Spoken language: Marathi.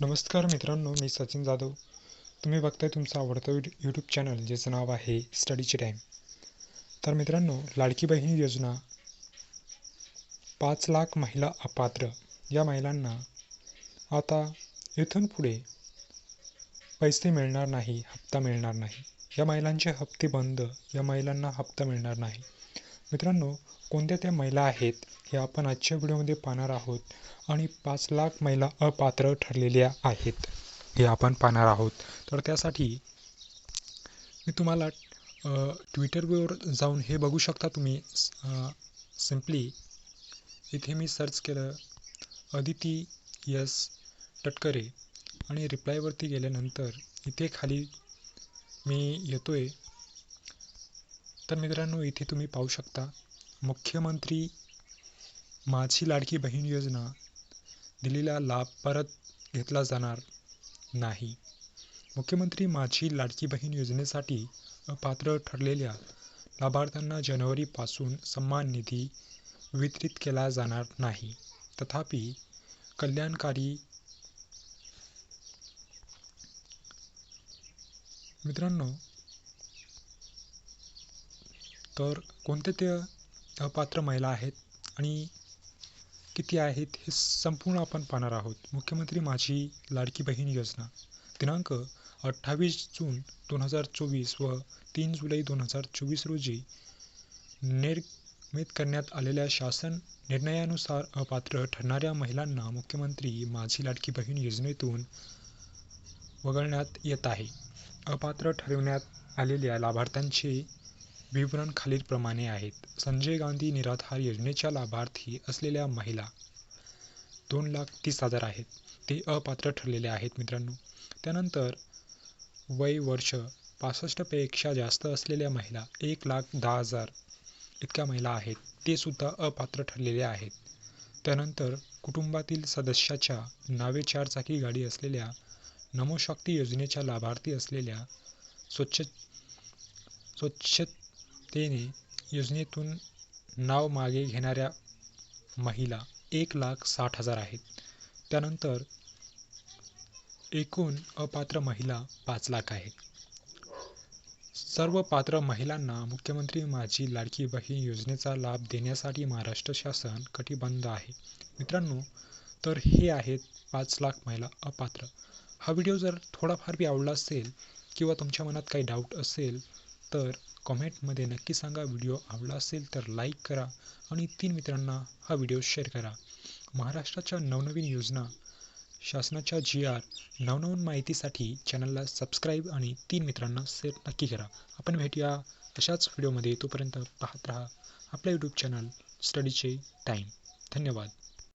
नमस्कार मित्रांनो मी सचिन जाधव. तुम्ही बघताय तुमचं आवडतं यूट्यूब चॅनल ज्याचं नाव आहे स्टडीची टाईम तर मित्रांनो लाडकी बहीण योजना पाच लाख महिला अपात्र. या महिलांना आता इथून पुढे पैसे मिळणार नाही हप्ता मिळणार नाही. या महिलांचे हप्ते बंद या महिलांना हप्ता मिळणार नाही. मित्रांनो कोणत्या त्या महिला आहेत? हे आपण आजच्या व्हिडिओमध्ये पाहणार आहोत. आणि पाच लाख महिला अपात्र ठरलेल्या आहेत. हे आपण पाहणार आहोत. तर त्यासाठी मी तुम्हाला ट्विटरवर जाऊन हे बघू शकता तुम्ही. सिम्पली इथे मी सर्च केलं अदिती यस टटकरे आणि रिप्लायवरती गेल्यानंतर इथे खाली मी येतोय. तर मित्रांनो इथे तुम्ही पाहू शकता मुख्यमंत्री माझी लाडकी बहीण योजना दिलेला लाभ परत घेतला जाणार नाही. मुख्यमंत्री माझी लाडकी बहीण योजनेसाठी अपात्र ठरलेल्या लाभार्थ्यांना जानेवारीपासून सन्मान निधी वितरित केला जाणार नाही. तथापि कल्याणकारी मित्रांनो तर कोणते ते अपात्र महिला आहेत आणि किती आहेत हे संपूर्ण आपण पाहणार आहोत. मुख्यमंत्री माझी लाडकी बहीण योजना. दिनांक अठ्ठावीस जून दोन हजार चोवीस व तीन जुलै दोन हजार चोवीस रोजी निर्मित करण्यात आलेल्या शासन निर्णयानुसार अपात्र ठरणाऱ्या महिलांना मुख्यमंत्री माझी लाडकी बहीण योजनेतून वगळण्यात येत आहे. अपात्र ठरवण्यात आलेल्या लाभार्थ्यांचे विवरण खालीलप्रमाणे आहेत. संजय गांधी निराधार योजनेच्या लाभार्थी असलेल्या महिला दोन लाख तीस हजार आहेत. ते अपात्र ठरलेले आहेत मित्रांनो. त्यानंतर वय वर्ष पासष्टपेक्षा जास्त असलेल्या महिला एक लाख दहा हजार इतक्या महिला आहेत. ते सुद्धा अपात्र ठरलेले आहेत. त्यानंतर कुटुंबातील सदस्याच्या नावे चारचाकी गाडी असलेल्या नमोशक्ती योजनेच्या लाभार्थी असलेल्या स्वच्छ संस्थेने योजनेतून नाव मागे घेणाऱ्या महिला एक लाख साठ हजार आहेत. त्यानंतर एकूण अपात्र महिला पाच लाख आहेत. सर्व पात्र महिलांना मुख्यमंत्री माझी लाडकी बहीण योजनेचा लाभ देण्यासाठी महाराष्ट्र शासन कटिबद्ध आहे. मित्रांनो तर हे आहेत पाच लाख महिला अपात्र. हा व्हिडिओ जर थोडाफार बी आवडला असेल किंवा तुमच्या मनात काही डाऊट असेल तर कॉमेंटमध्ये नक्की सांगा. व्हिडिओ आवडला असेल तर लाईक करा आणि तीन मित्रांना हा व्हिडिओ शेअर करा. महाराष्ट्राच्या नवनवीन योजना. शासनाच्या जी आर नवनवीन माहितीसाठी चॅनलला सबस्क्राईब आणि तीन मित्रांना शेअर नक्की करा. आपण भेटूया अशाच व्हिडिओमध्ये. तोपर्यंत पाहत राहा. आपल्या यूट्यूब चॅनल स्टडीचे टाईम धन्यवाद.